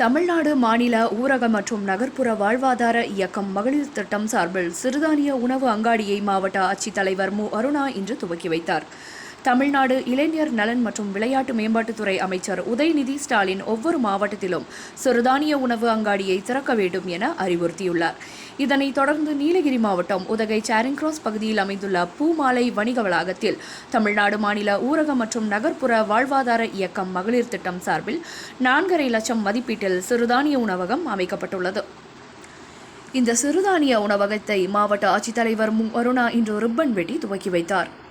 தமிழ்நாடு மாநில ஊரக மற்றும் நகர்ப்புற வாழ்வாதார இயக்கம் மகளிர் திட்டம் சார்பில் சிறுதானிய உணவு அங்காடியை மாவட்ட ஆட்சித்தலைவர் மு. அருணா இன்று துவக்கி வைத்தார். தமிழ்நாடு இளைஞர் நலன் மற்றும் விளையாட்டு மேம்பாட்டுத்துறை அமைச்சர் உதயநிதி ஸ்டாலின் ஒவ்வொரு மாவட்டத்திலும் சிறுதானிய உணவு அங்காடியை திறக்க வேண்டும் என அறிவுறுத்தியுள்ளார். இதனைத் தொடர்ந்து நீலகிரி மாவட்டம் உதகை சேரிங் கிராஸ் பகுதியில் அமைந்துள்ள பூமாலை வணிக வளாகத்தில் தமிழ்நாடு மாநில ஊரக மற்றும் நகர்ப்புற வாழ்வாதார இயக்கம் மகளிர் திட்டம் சார்பில் நான்கரை லட்சம் மதிப்பீட்டில் சிறுதானிய உணவகம் அமைக்கப்பட்டுள்ளது. இந்த சிறுதானிய உணவகத்தை மாவட்ட ஆட்சித்தலைவர் மு. அருணா இன்று ரிப்பன் வெட்டி துவக்கி வைத்தார்.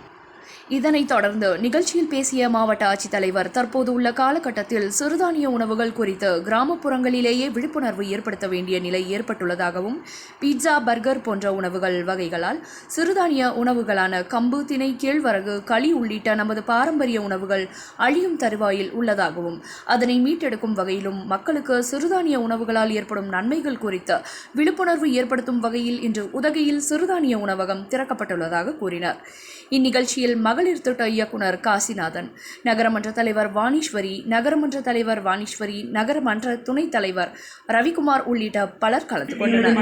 இதனைத் தொடர்ந்து நிகழ்ச்சியில் பேசிய மாவட்ட ஆட்சித்தலைவர் தற்போது உள்ள காலகட்டத்தில் சிறுதானிய உணவுகள் குறித்து கிராமப்புறங்களிலேயே விழிப்புணர்வு ஏற்படுத்த வேண்டிய நிலை ஏற்பட்டுள்ளதாகவும் பீட்சா பர்கர் போன்ற உணவுகள் வகைகளால் சிறுதானிய உணவுகளான கம்பு திணை கேழ்வரகு களி உள்ளிட்ட நமது பாரம்பரிய உணவுகள் அழியும் தருவாயில் உள்ளதாகவும் அதனை மீட்டெடுக்கும் வகையிலும் மக்களுக்கு சிறுதானிய உணவுகளால் ஏற்படும் நன்மைகள் குறித்து விழிப்புணர்வு ஏற்படுத்தும் வகையில் இன்று உதகையில் சிறுதானிய உணவகம் திறக்கப்பட்டுள்ளதாக கூறினார். இந்நிகழ்ச்சியில் மகளிர் திட்ட இயக்குனர் காசிநாதன். நகரமன்ற தலைவர் வாணீஸ்வரி நகரமன்ற தலைவர் வாணீஸ்வரி நகரமன்ற துணைத் தலைவர் ரவிக்குமார் உள்ளிட்ட பலர் கலந்து கொண்டனர்.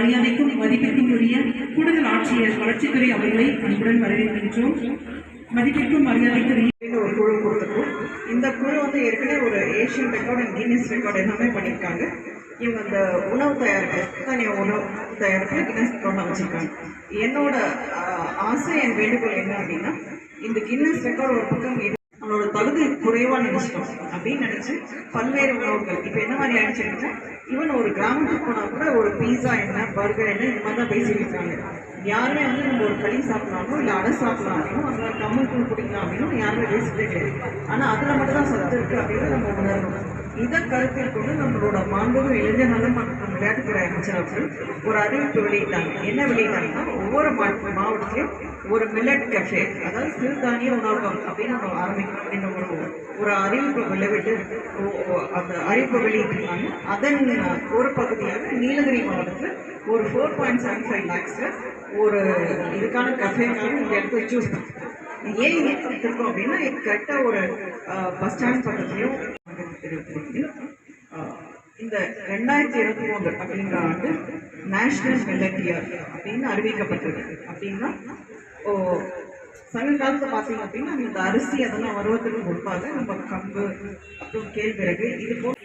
மதிப்பிற்கும் மரியாதைக்குரிய ஒரு குழு கொடுத்துருக்கோம். இந்த குழு வந்து ஏற்கனவே ஒரு Asian record and Guinness record எல்லாமே பண்ணியிருக்காங்க. இவங்க அந்த உணவு தயாரிப்பு தனிய உணவு தயாரிப்பு கின்னஸ் ரெக்கார்ட் அமைச்சிருக்காங்க என்னோட ஆசை என் வேண்டுகோள் என்ன அப்படின்னா இந்த கின்னஸ் ரெக்கார்ட் ஒரு பக்கம் நம்மளோட தகுதி குறைவா நினைச்சிட்டோம் அப்படின்னு நினைச்சு பல்வேறு உணவுகள். இப்போ என்ன மாதிரி ஆயிடுச்சுன்னா ஈவன் ஒரு கிராமத்துக்கு போனா கூட ஒரு பீஸா என்ன பர்கர் என்ன இந்த மாதிரி தான் பேசிட்டு இருக்காங்க. யாருமே வந்து நம்ம ஒரு களி சாப்பிடலாமோ இல்லை அடை சாப்பிடலாம் அப்படின்னா அந்த கம்மல் தூள் குடிக்கலாம் அப்படின்னும் யாருமே பேசிட்டே கிடையாது ஆனால் அதில் மட்டும் தான் சத்து இருக்குது அப்படின்னு நம்ம உணரணும். இதை கருத்தில் கொண்டு நம்மளோட மாண்பும் இளைஞர்களும் மற்றும் விளையாட்டுத்துறை அமைச்சர் அவர்கள் ஒரு அறிவிப்பு வெளியிட்டாங்க. என்ன வெளியிட்டாங்கன்னா ஒவ்வொரு மாவட்டத்திலையும் ஒரு மில்லட் கஃபே அதாவது சிறுதானிய உணவகம் அப்படின்னு நம்ம ஆரம்பிக்கணும் அப்படின்னு ஒரு ஒரு அறிவிப்பு வெளியிட்டு அந்த அறிவிப்பு வெளியிட்டிருக்காங்க. அதன் ஒரு பகுதியாக நீலகிரி மாவட்டத்தில் ஒரு ஃபோர் பாயிண்ட் செவன் ஃபைவ் லேக்ஸில் ஒரு இதுக்கான கஃபேக்காக இந்த இடத்துல சூஸ் பண்ணோம் ஏன் ஏன் கொடுத்துருக்கோம் அப்படின்னா கரெக்டாக ஒரு பஸ் ஸ்டாண்ட் பக்கத்துலையும் இந்த ரெண்டாயிரத்தி இருபத்தி மூணு அப்படிங்கிற ஆண்டு நேஷனல் மில்லட் அப்படின்னு அறிவிக்கப்பட்டிருக்கு. அப்படின்னா ஓ சங்க காலத்துல பார்த்தீங்க அப்படின்னா இந்த அரிசி அதெல்லாம் வருவதற்கு முன்பாக நம்ம கம்பு அப்புறம் கேழ்விறகு இது போல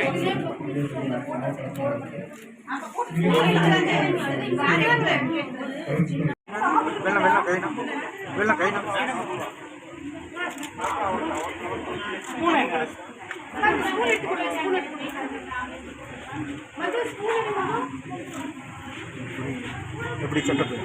வெள்ளம் வெள்ளம் கைனம் வெள்ளம் கைனம் எப்படி சொல்றது?